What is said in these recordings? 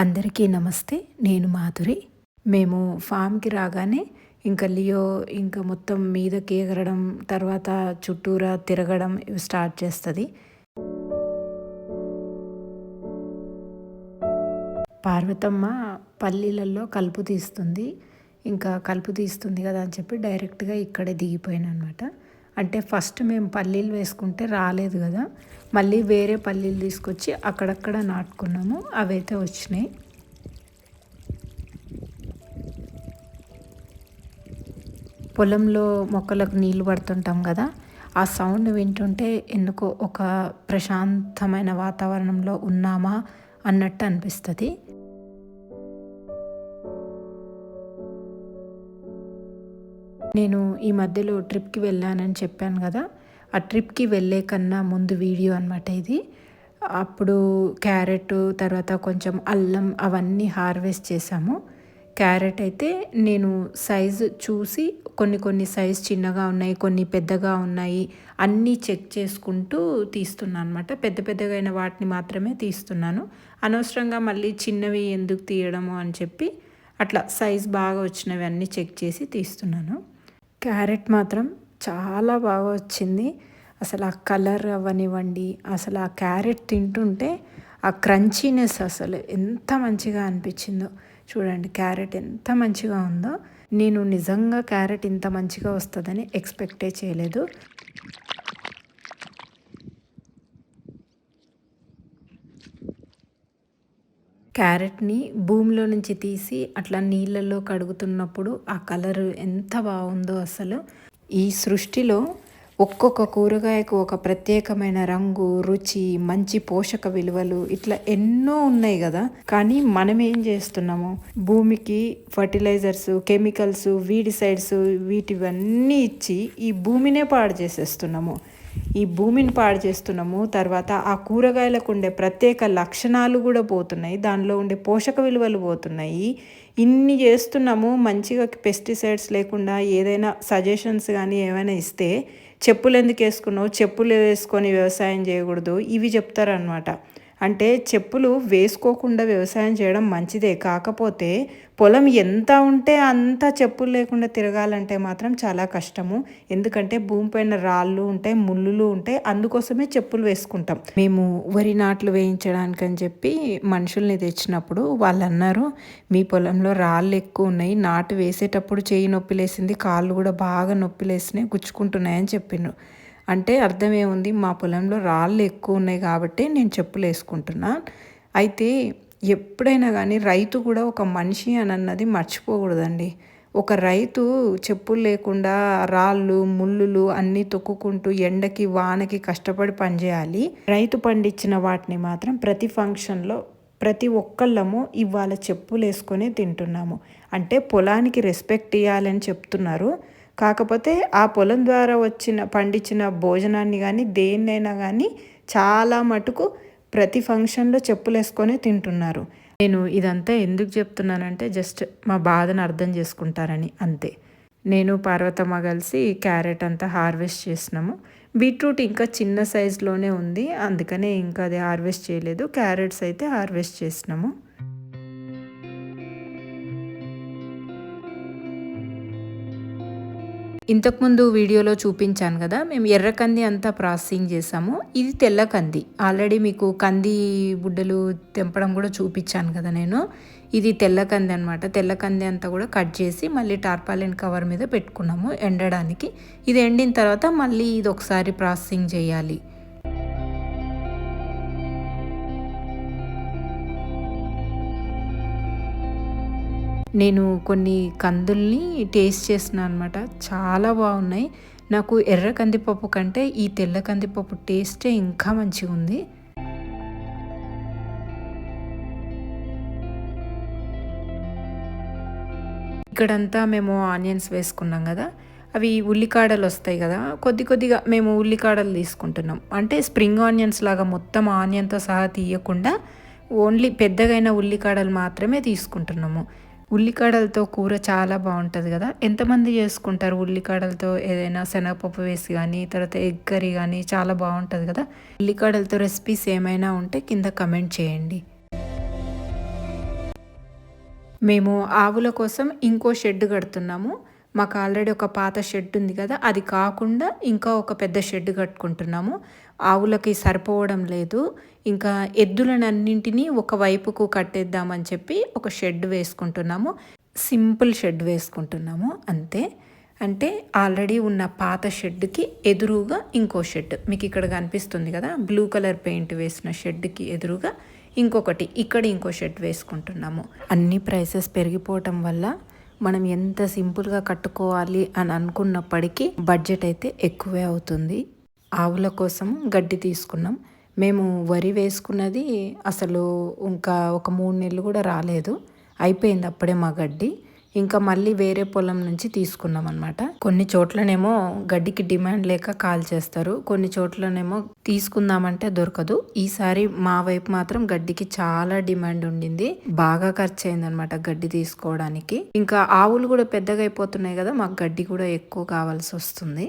అందరికీ నమస్తే నేను మాధురి. మేము ఫామ్కి రాగానే ఇంకా లియో ఇంకా మొత్తం మీదకి ఎగరడం తర్వాత చుట్టూరా తిరగడం ఇవి స్టార్ట్ చేస్తుంది. పార్వతమ్మ పల్లీలలో కలుపు తీస్తుంది. ఇంకా కలుపు తీస్తుంది కదా అని చెప్పి డైరెక్ట్గా ఇక్కడే దిగిపోయాను అనమాట అంటే ఫస్ట్ మేము పల్లీలు వేసుకుంటే రాలేదు కదా మళ్ళీ వేరే పల్లీలు తీసుకొచ్చి అక్కడక్కడ నాటుకున్నాము అవైతే వచ్చినాయి. పొలంలో మొక్కలకు నీళ్ళు పడుతుంటాం కదా ఆ సౌండ్ వింటుంటే ఎందుకో ఒక ప్రశాంతమైన వాతావరణంలో ఉన్నామా అన్నట్టు అనిపిస్తుంది. నేను ఈ మధ్యలో ట్రిప్కి వెళ్ళానని చెప్పాను కదా ఆ ట్రిప్కి వెళ్ళే కన్నా ముందు వీడియో అనమాట ఇది. అప్పుడు క్యారెట్ తర్వాత కొంచెం అల్లం అవన్నీ హార్వెస్ట్ చేసాము. క్యారెట్ అయితే నేను సైజు చూసి కొన్ని కొన్ని సైజ్ చిన్నగా ఉన్నాయి కొన్ని పెద్దగా ఉన్నాయి అన్నీ చెక్ చేసుకుంటూ తీస్తున్నాను అనమాట పెద్ద పెద్దగా అయిన వాటిని మాత్రమే తీస్తున్నాను. అనవసరంగా మళ్ళీ చిన్నవి ఎందుకు తీయడము అని చెప్పి అట్లా సైజ్ బాగా వచ్చినవి అన్నీ చెక్ చేసి తీస్తున్నాను. క్యారెట్ మాత్రం చాలా బాగా వచ్చింది. అసలు ఆ కలర్ అవ్వనివ్వండి అసలు ఆ క్యారెట్ తింటుంటే ఆ క్రంచీనెస్ అసలు ఎంత మంచిగా అనిపించిందో. చూడండి క్యారెట్ ఎంత మంచిగా ఉందో. నేను నిజంగా క్యారెట్ ఇంత మంచిగా వస్తుందని ఎక్స్పెక్టే చేయలేదు. క్యారెట్ని భూమిలో నుంచి తీసి అట్లా నీళ్ళల్లో కడుగుతున్నప్పుడు ఆ కలర్ ఎంత బాగుందో అసలు. ఈ సృష్టిలో ఒక్కొక్క కూరగాయకు ఒక ప్రత్యేకమైన రంగు రుచి మంచి పోషక విలువలు ఇట్లా ఎన్నో ఉన్నాయి కదా. కానీ మనం ఏం చేస్తున్నాము? భూమికి ఫర్టిలైజర్స్ కెమికల్స్ వీడిసైడ్స్ వీటివన్నీ ఇచ్చి ఈ భూమినే పాడు చేసేస్తున్నాము. ఈ భూమిని పాడు చేస్తున్నాము. తర్వాత ఆ కూరగాయలకు ఉండే ప్రత్యేక లక్షణాలు కూడా పోతున్నాయి. దానిలో ఉండే పోషక విలువలు పోతున్నాయి. ఇన్ని చేస్తున్నాము. మంచిగా పెస్టిసైడ్స్ లేకుండా ఏదైనా సజెషన్స్ కానీ ఏమైనా ఇస్తే చెప్పులు ఎందుకు వేసుకున్నావు? చెప్పులు వేసుకొని వ్యవసాయం చేయకూడదు. ఇవి చెప్తారనమాట అంటే చెప్పులు వేసుకోకుండా వ్యవసాయం చేయడం మంచిదే. కాకపోతే పొలం ఎంత ఉంటే అంత చెప్పులు లేకుండా తిరగాలంటే మాత్రం చాలా కష్టము. ఎందుకంటే భూమిపైన రాళ్ళు ఉంటాయి ముళ్ళులు ఉంటాయి అందుకోసమే చెప్పులు వేసుకుంటాం. మేము వరి నాట్లు వేయించడానికి అని చెప్పి మనుషుల్ని తెచ్చినప్పుడు వాళ్ళు అన్నారు మీ పొలంలో రాళ్ళు ఎక్కువ ఉన్నాయి నాటు వేసేటప్పుడు చేయి నొప్పి లేసింది కాళ్ళు కూడా బాగా నొప్పి లేసినాయి గుచ్చుకుంటున్నాయని చెప్పిండ్రు అంటే అర్థం ఏముంది? మా పొలంలో రాళ్ళు ఎక్కువ ఉన్నాయి కాబట్టి నేను చెప్పులు వేసుకుంటున్నా. అయితే ఎప్పుడైనా కానీ రైతు కూడా ఒక మనిషి అని అన్నది మర్చిపోకూడదండి. ఒక రైతు చెప్పులు లేకుండా రాళ్ళు ముళ్ళులు అన్నీ తొక్కుకుంటూ ఎండకి వానకి కష్టపడి పనిచేయాలి రైతు పండించిన వాటిని మాత్రం ప్రతి ఫంక్షన్లో ప్రతి ఒక్కళ్ళము ఇవాళ చెప్పులు వేసుకొని తింటున్నాము. అంటే పొలానికి రెస్పెక్ట్ ఇవ్వాలని చెప్తున్నారు. కాకపోతే ఆ పొలం ద్వారా వచ్చిన పండించిన భోజనాన్ని కానీ దేన్నైనా కానీ చాలా మటుకు ప్రతి ఫంక్షన్లో చెప్పులు వేసుకొని తింటున్నారు. నేను ఇదంతా ఎందుకు చెప్తున్నానంటే జస్ట్ మా బాధను అర్థం చేసుకుంటారని అంతే. నేను పార్వతమ్మ కలిసి క్యారెట్ అంతా హార్వెస్ట్ చేసినాము. బీట్రూట్ ఇంకా చిన్న సైజులోనే ఉంది. అందుకనే ఇంకా అది హార్వెస్ట్ చేయలేదు. క్యారెట్స్ అయితే హార్వెస్ట్ చేసినాము. ఇంతకుముందు వీడియోలో చూపించాను కదా మేము ఎర్ర కంది అంతా ప్రాసెసింగ్ చేసాము. ఇది తెల్ల కంది. ఆల్రెడీ మీకు కంది బుడ్డలు తెంపడం కూడా చూపించాను కదా నేను. ఇది తెల్ల కంది అనమాట తెల్ల కంది అంతా కూడా కట్ చేసి మళ్ళీ టార్పాలిన్ కవర్ మీద పెట్టుకున్నాము ఎండడానికి. ఇది ఎండిన తర్వాత మళ్ళీ ఇది ఒకసారి ప్రాసెసింగ్ చేయాలి. నేను కొన్ని కందుల్ని టేస్ట్ చేసినా అనమాట చాలా బాగున్నాయి. నాకు ఎర్ర కందిపప్పు కంటే ఈ తెల్ల కందిపప్పు టేస్టే ఇంకా మంచిగా ఉంది. ఇక్కడంతా మేము ఆనియన్స్ వేసుకున్నాం కదా. అవి ఉల్లికాడలు వస్తాయి కదా. కొద్ది కొద్దిగా మేము ఉల్లికాడలు తీసుకుంటున్నాం. అంటే స్ప్రింగ్ ఆనియన్స్ లాగా మొత్తం ఆనియన్తో సహా తీయకుండా ఓన్లీ పెద్దగైన ఉల్లికాడలు మాత్రమే తీసుకుంటున్నాము. ఉల్లికాడలతో కూర చాలా బాగుంటుంది కదా. ఎంతమంది చేసుకుంటారు ఉల్లికాడలతో? ఏదైనా శనగపప్పు వేసి కానీ తర్వాత ఎగ్ కర్రీ కానీ చాలా బాగుంటుంది కదా. ఉల్లికాడలతో రెసిపీస్ ఏమైనా ఉంటే కింద కమెంట్ చేయండి. మేము ఆవుల కోసం ఇంకో షెడ్ కడుతున్నాము. మాకు ఆల్రెడీ ఒక పాత షెడ్ ఉంది కదా. అది కాకుండా ఇంకా ఒక పెద్ద షెడ్ కట్టుకుంటున్నాము. ఆవులకి సరిపోవడం లేదు. ఇంకా ఎద్దులను ఒకవైపుకు ఒక వైపుకు కట్టేద్దామని చెప్పి ఒక షెడ్ వేసుకుంటున్నాము. సింపుల్ షెడ్ వేసుకుంటున్నాము అంతే. అంటే ఆల్రెడీ ఉన్న పాత షెడ్కి ఎదురుగా ఇంకో షెడ్. మీకు ఇక్కడ కనిపిస్తుంది కదా బ్లూ కలర్ పెయింట్ వేసిన షెడ్కి ఎదురుగా ఇంకొకటి ఇక్కడ ఇంకో షెడ్ వేసుకుంటున్నాము. అన్ని ప్రైసెస్ పెరిగిపోవటం వల్ల మనం ఎంత సింపుల్గా కట్టుకోవాలి అని అనుకున్నప్పటికీ బడ్జెట్ అయితే ఎక్కువే అవుతుంది. ఆవుల కోసం గడ్డి తీసుకున్నాం. మేము వరి వేసుకున్నది అసలు ఇంకా ఒక మూడు నెలలు కూడా రాలేదు. అయిపోయింది అప్పుడే మా గడ్డి. ఇంకా మళ్ళీ వేరే పొలం నుంచి తీసుకున్నాం అనమాట కొన్ని చోట్లనేమో గడ్డికి డిమాండ్ లేక కాల్ చేస్తారు. కొన్ని చోట్లనేమో తీసుకుందామంటే దొరకదు. ఈసారి మా వైపు మాత్రం గడ్డికి చాలా డిమాండ్ ఉండింది. బాగా ఖర్చు అయింది అనమాట గడ్డి తీసుకోవడానికి. ఇంకా ఆవులు కూడా పెద్దగా అయిపోతున్నాయి కదా మాకు గడ్డి కూడా ఎక్కువ కావాల్సి వస్తుంది.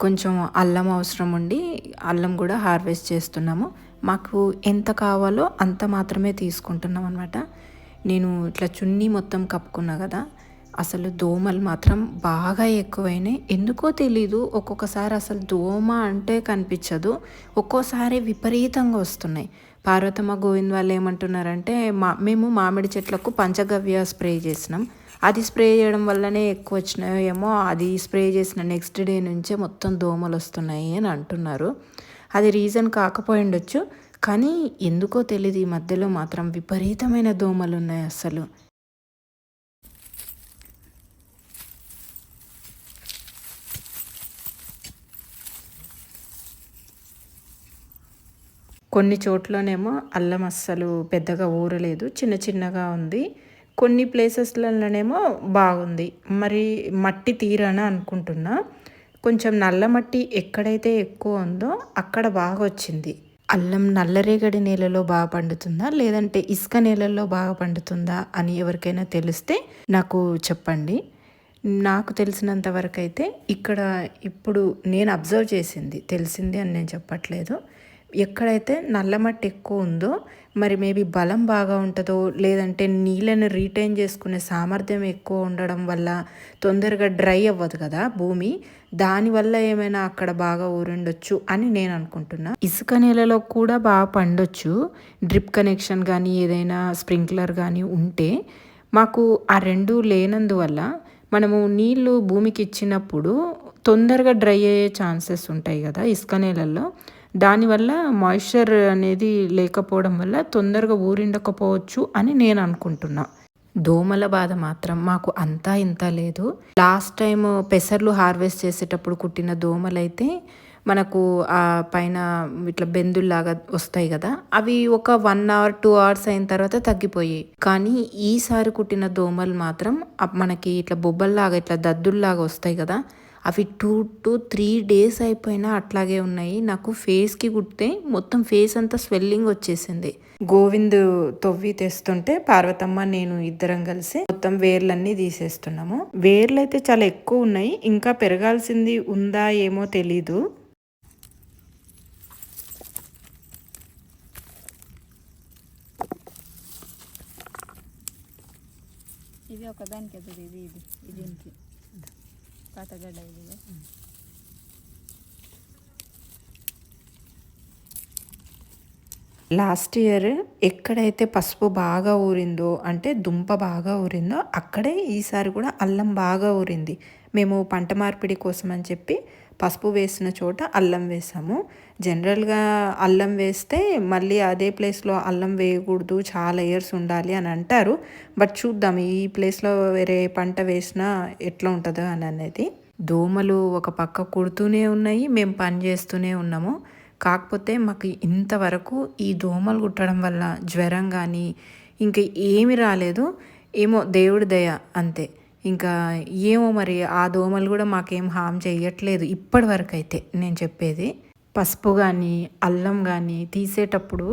కొంచెం అల్లం అవసరం ఉండి అల్లం కూడా హార్వెస్ట్ చేస్తున్నాము. మాకు ఎంత కావాలో అంత మాత్రమే తీసుకుంటున్నాం అనమాట నేను ఇట్లా చున్నీ మొత్తం కప్పుకున్నా కదా అసలు దోమలు మాత్రం బాగా ఎక్కువైనాయి. ఎందుకో తెలీదు ఒక్కొక్కసారి అసలు దోమ అంటే కనిపించదు. ఒక్కోసారి విపరీతంగా వస్తున్నాయి. పార్వతమ్మ గోవింద్ వాళ్ళు ఏమంటున్నారంటే మా మేము మామిడి చెట్లకు పంచగవ్య స్ప్రే చేసినాం. అది స్ప్రే చేయడం వల్లనే ఎక్కువ వచ్చినాయో ఏమో అది స్ప్రే చేసిన నెక్స్ట్ డే నుంచే మొత్తం దోమలు వస్తున్నాయి అని అంటున్నారు. అది రీజన్ కాకపోయి ఉండొచ్చు కానీ ఎందుకో తెలియదు ఈ మధ్యలో మాత్రం విపరీతమైన దోమలు ఉన్నాయి అసలు. కొన్ని చోట్లనేమో అల్లం అస్సలు పెద్దగా ఊరలేదు చిన్న చిన్నగా ఉంది. కొన్ని ప్లేసెస్లలోనేమో బాగుంది. మరి మట్టి తీరన అనుకుంటున్నా. కొంచెం నల్ల మట్టి ఎక్కడైతే ఎక్కువ ఉందో అక్కడ బాగా వచ్చింది. అల్లం నల్లరేగడి నేలలో బాగా పండుతుందా? లేదంటే ఇసుక నేలల్లో బాగా పండుతుందా అని ఎవరికైనా తెలిస్తే నాకు చెప్పండి. నాకు తెలిసినంత వరకు అయితే ఇక్కడ ఇప్పుడు నేను అబ్జర్వ్ చేసింది. తెలిసింది అని నేను చెప్పట్లేదు. ఎక్కడైతే నల్లమట్టి ఎక్కువ ఉందో మరి మేబీ బలం బాగా ఉంటుందో లేదంటే నీళ్ళని రీటైన్ చేసుకునే సామర్థ్యం ఎక్కువ ఉండడం వల్ల తొందరగా డ్రై అవ్వదు కదా భూమి. దానివల్ల ఏమైనా అక్కడ బాగా ఊరుండొచ్చు అని నేను అనుకుంటున్నా. ఇసుక నేలలో కూడా బాగా పండొచ్చు. డ్రిప్ కనెక్షన్ కానీ ఏదైనా స్ప్రింక్లర్ కానీ ఉంటే మాకు ఆ రెండు లేనందువల్ల మనము నీళ్ళు భూమికి ఇచ్చినప్పుడు తొందరగా డ్రై అయ్యే ఛాన్సెస్ ఉంటాయి కదా ఇసుక నేలల్లో. దానివల్ల మాయిశ్చర్ అనేది లేకపోవడం వల్ల తొందరగా ఊరిండకపోవచ్చు అని నేను అనుకుంటున్నా. దోమల బాధ మాత్రం మాకు అంతా ఇంత లేదు. లాస్ట్ టైం పెసర్లు హార్వెస్ట్ చేసేటప్పుడు కుట్టిన దోమలైతే మనకు ఆ పైన ఇట్లా బెందుల్లాగా వస్తాయి కదా అవి ఒక వన్ అవర్ టూ అవర్స్ అయిన తర్వాత తగ్గిపోయాయి. కానీ ఈసారి కుట్టిన దోమలు మాత్రం మనకి ఇట్లా బొబ్బల్లాగా ఇట్లా దద్దుల్లాగా వస్తాయి కదా అవి టూ టు త్రీ డేస్ అయిపోయినా అట్లాగే ఉన్నాయి. నాకు ఫేస్కి కుడితే మొత్తం ఫేస్ అంతా స్వెల్లింగ్ వచ్చేసింది. గోవింద్ తొవ్వి తెస్తుంటే పార్వతమ్మ నేను ఇద్దరం కలిసి మొత్తం వేర్లన్నీ తీసేస్తున్నాము. వేర్లు అయితే చాలా ఎక్కువ ఉన్నాయి. ఇంకా పెరగాల్సింది ఉందా ఏమో తెలీదు. ఇది ఒకదానికి ఇది ఇది ఇది పాతగడ్డ ఇది లాస్ట్ ఇయర్ ఎక్కడైతే పసుపు బాగా ఊరిందో అంటే దుంప బాగా ఊరిందో అక్కడే ఈసారి కూడా అల్లం బాగా ఊరింది మేము పంట మార్పిడి కోసం అని చెప్పి పసుపు వేసిన చోట అల్లం వేసాము. జనరల్గా అల్లం వేస్తే మళ్ళీ అదే ప్లేస్లో అల్లం వేయకూడదు చాలా ఇయర్స్ ఉండాలి అని అంటారు. బట్ చూద్దాం ఈ ప్లేస్లో వేరే పంట వేసినా ఎట్లా ఉంటుందో అని అనేది. దోమలు ఒక పక్క కుడుతూనే ఉన్నాయి మేము పని చేస్తూనే ఉన్నాము. కాకపోతే మాకు ఇంతవరకు ఈ దోమలు కుట్టడం వల్ల జ్వరం కానీ ఇంకా ఏమి రాలేదు. ఏమో దేవుడి దయ అంతే. ఇంకా ఏమో మరి ఆ దోమలు కూడా మాకేం హామ్ చేయట్లేదు ఇప్పటి వరకు అయితే నేను చెప్పేది. పసుపు కానీ అల్లం కానీ తీసేటప్పుడు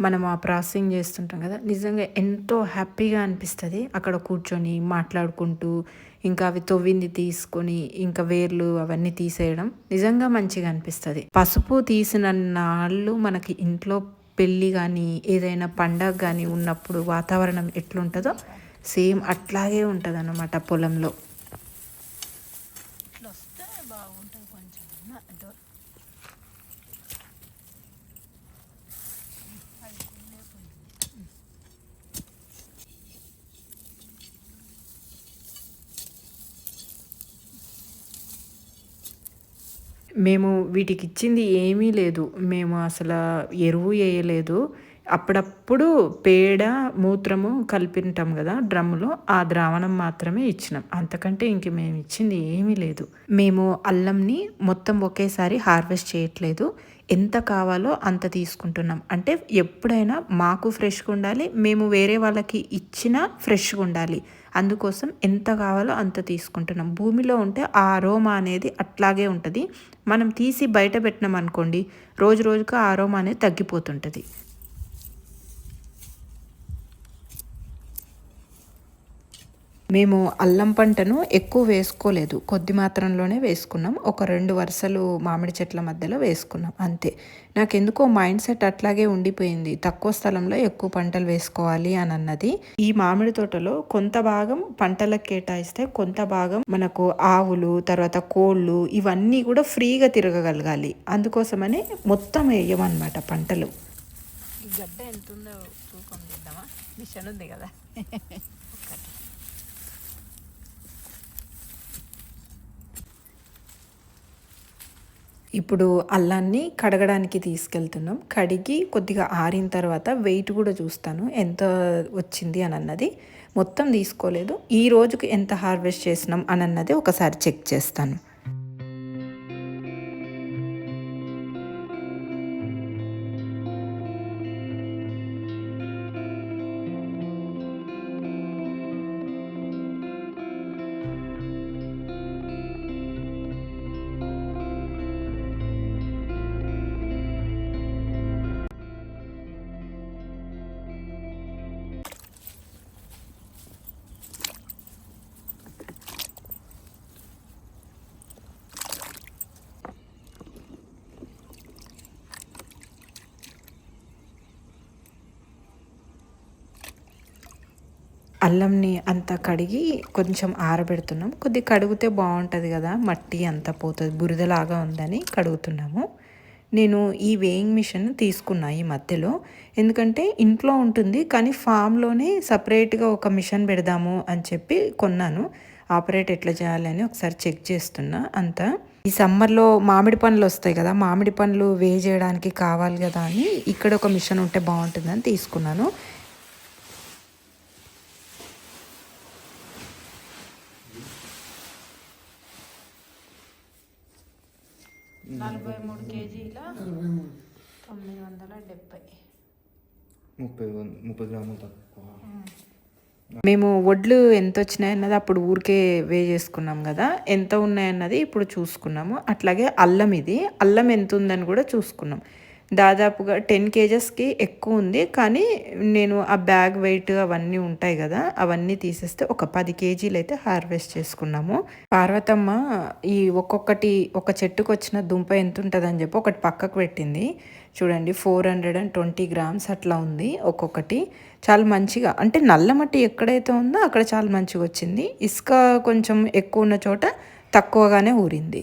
మనం ఆ ప్రాసెసింగ్ చేస్తుంటాం కదా నిజంగా ఎంతో హ్యాపీగా అనిపిస్తుంది. అక్కడ కూర్చొని మాట్లాడుకుంటూ ఇంకా అవి తొవ్వింది తీసుకొని ఇంకా వేర్లు అవన్నీ తీసేయడం నిజంగా మంచిగా అనిపిస్తుంది. పసుపు తీసిన నాళ్ళు మనకి ఇంట్లో పెళ్ళి కానీ ఏదైనా పండగ కానీ ఉన్నప్పుడు వాతావరణం ఎట్లుంటుందో సేమ్ అట్లాగే ఉంటుంది అన్నమాట పొలంలో. మేము వీటికి ఇచ్చింది ఏమీ లేదు. మేము అసలు ఎరువు వేయలేదు. అప్పుడప్పుడు పేడ మూత్రము కలిపింటాం కదా డ్రమ్ములో ఆ ద్రావణం మాత్రమే ఇచ్చినాం. అంతకంటే ఇంక మేము ఇచ్చింది ఏమీ లేదు. మేము అల్లంని మొత్తం ఒకేసారి హార్వెస్ట్ చేయట్లేదు. ఎంత కావాలో అంత తీసుకుంటున్నాం. అంటే ఎప్పుడైనా మాకు ఫ్రెష్గా ఉండాలి మేము వేరే వాళ్ళకి ఇచ్చినా ఫ్రెష్గా ఉండాలి. అందుకోసం ఎంత కావాలో అంత తీసుకుంటున్నాం. భూమిలో ఉంటే ఆ అరోమా అనేది అట్లాగే ఉంటుంది. మనం తీసి బయట పెట్టినాం అనుకోండి రోజు రోజుకు ఆ అరోమా అనేది తగ్గిపోతుంటుంది. మేము అల్లం పంటను ఎక్కువ వేసుకోలేదు. కొద్ది మాత్రంలోనే వేసుకున్నాం. ఒక రెండు వరుసలు మామిడి చెట్ల మధ్యలో వేసుకున్నాం. అంతే. నాకెందుకో మైండ్ సెట్ అట్లాగే ఉండిపోయింది. తక్కువ స్థలంలో ఎక్కువ పంటలు వేసుకోవాలి అని అన్నది. ఈ మామిడి తోటలో కొంత భాగం పంటలకు కేటాయిస్తే కొంత భాగం మనకు ఆవులు తర్వాత కోళ్ళు ఇవన్నీ కూడా ఫ్రీగా తిరగగలగాలి. అందుకోసమని మొత్తం వేయమన్నమాట పంటలు. ఈ గడ్డ ఎంత ఉందో తూకం చేద్దామా? మిషన్ ఉంది కదా. ఇప్పుడు అల్లాన్ని కడగడానికి తీసుకెళ్తున్నాం. కడిగి కొద్దిగా ఆరిన తర్వాత వెయిట్ కూడా చూస్తాను. ఎంత వచ్చింది అని అన్నది మొత్తం తీసుకోలేదు. ఈ రోజుకి ఎంత హార్వెస్ట్ చేసినాం అని అన్నది ఒకసారి చెక్ చేస్తాను. అల్లంని అంతా కడిగి కొంచెం ఆరబెడుతున్నాం. కొద్ది కడిగితే బాగుంటుంది కదా మట్టి అంతా పోతుంది బురదలాగా ఉందని కడుగుతున్నాము. నేను ఈ వేయింగ్ మిషన్ తీసుకున్నా ఈ మధ్యలో. ఎందుకంటే ఇంట్లో ఉంటుంది కానీ ఫామ్లోనే సపరేట్గా ఒక మిషన్ పెడదాము అని చెప్పి కొన్నాను. ఆపరేట్ ఎట్లా చేయాలని ఒకసారి చెక్ చేస్తున్నా అంతా. ఈ సమ్మర్లో మామిడి పండ్లు వస్తాయి కదా మామిడి పండ్లు వే చేయడానికి కావాలి కదా అని ఇక్కడ ఒక మిషన్ ఉంటే బాగుంటుందని తీసుకున్నాను. నలభై మూడు కేజీల తొమ్మిది వందల డెబ్బై ముప్పై ముప్పై గ్రాములు తక్కువ. మేము. వడ్లు ఎంత వచ్చినాయన్నది అప్పుడు ఊరికే వే చేసుకున్నాం కదా. ఎంత ఉన్నాయన్నది ఇప్పుడు చూసుకున్నాము. అట్లాగే అల్లం ఇది. అల్లం ఎంత ఉందని కూడా చూసుకున్నాం. దాదాపుగా టెన్ కేజెస్కి ఎక్కువ ఉంది. కానీ నేను ఆ బ్యాగ్ వెయిట్ అవన్నీ ఉంటాయి కదా అవన్నీ తీసేస్తే ఒక పది కేజీలు అయితే హార్వెస్ట్ చేసుకున్నాము. పార్వతమ్మ ఈ ఒక్కొక్కటి ఒక చెట్టుకు వచ్చిన దుంప ఎంత ఉంటుందని చెప్పి ఒకటి పక్కకు పెట్టింది. చూడండి four hundred and twenty grams అట్లా ఉంది ఒక్కొక్కటి. చాలా మంచిగా అంటే నల్ల మట్టి ఎక్కడైతే ఉందో అక్కడ చాలా మంచిగా వచ్చింది. ఇసుక కొంచెం ఎక్కువ ఉన్న చోట తక్కువగానే ఊరింది.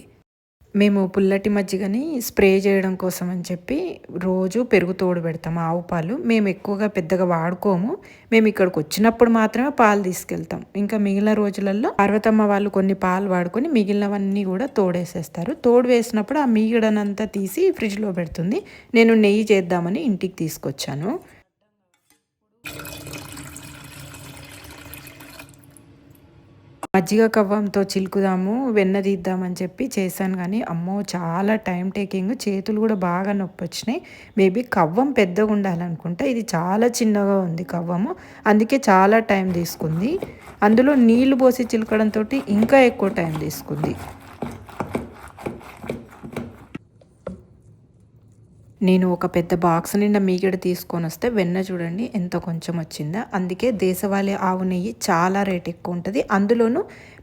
మేము పుల్లటి మజ్జిగని స్ప్రే చేయడం కోసం అని చెప్పి రోజు పెరుగు తోడు పెడతాం ఆవు పాలు. మేము ఎక్కువగా పెద్దగా వాడుకోము. మేము ఇక్కడికి వచ్చినప్పుడు మాత్రమే పాలు తీసుకెళ్తాం. ఇంకా మిగిలిన రోజులలో పార్వతమ్మ వాళ్ళు కొన్ని పాలు వాడుకొని మిగిలినవన్నీ కూడా తోడేసేస్తారు. తోడు వేసినప్పుడు ఆ మిగిడనంతా తీసి ఫ్రిడ్జ్లో పెడుతుంది. నేను నెయ్యి చేద్దామని ఇంటికి తీసుకొచ్చాను. మజ్జిగ కవ్వంతో చిలుకుదాము వెన్న తీద్దామని చెప్పి చేశాను కానీ అమ్మో చాలా టైం టేకింగ్. చేతులు కూడా బాగా నొప్పి వచ్చినాయి మేబీ కవ్వం పెద్దగా ఉండాలనుకుంటే ఇది చాలా చిన్నగా ఉంది కవ్వము. అందుకే చాలా టైం తీసుకుంది. అందులో నీళ్ళు పోసి చిలకడంతో ఇంకా ఎక్కువ టైం తీసుకుంది. నేను ఒక పెద్ద బాక్స్ నిండా మీగడ తీసుకొని వస్తే వెన్న చూడండి ఎంత కొంచెం వచ్చిందా. అందుకే దేశవాళీ ఆవు నెయ్యి చాలా రేట్ ఎక్కువ ఉంటుంది. అందులోనూ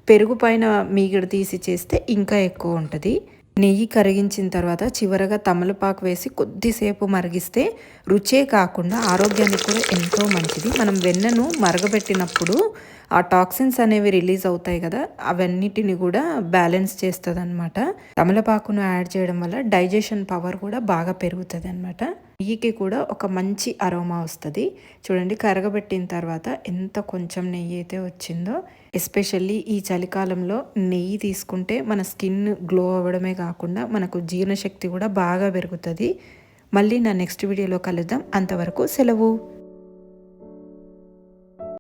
పెరుగు పైన మీగడ తీసి చేస్తే ఇంకా ఎక్కువ ఉంటుంది. నెయ్యి కరిగించిన తర్వాత చివరగా తమలపాకు వేసి కొద్దిసేపు మరిగిస్తే రుచే కాకుండా ఆరోగ్యానికి కూడా ఎంతో మంచిది. మనం వెన్నను మరగబెట్టినప్పుడు ఆ టాక్సిన్స్ అనేవి రిలీజ్ అవుతాయి కదా అవన్నిటిని కూడా బ్యాలెన్స్ చేస్తుంది అనమాట తమలపాకును యాడ్ చేయడం వల్ల డైజెషన్ పవర్ కూడా బాగా పెరుగుతుంది అనమాట నెయ్యికి కూడా ఒక మంచి అరోమా వస్తుంది. చూడండి కరగబెట్టిన తర్వాత ఎంత కొంచెం నెయ్యి అయితే వచ్చిందో. ఎస్పెషల్లీ ఈ చలికాలంలో నెయ్యి తీసుకుంటే మన స్కిన్ గ్లో అవ్వడమే కాకుండా మనకు జీర్ణశక్తి కూడా బాగా పెరుగుతుంది. మళ్ళీ నా నెక్స్ట్ వీడియోలో కలుద్దాం. అంతవరకు సెలవు.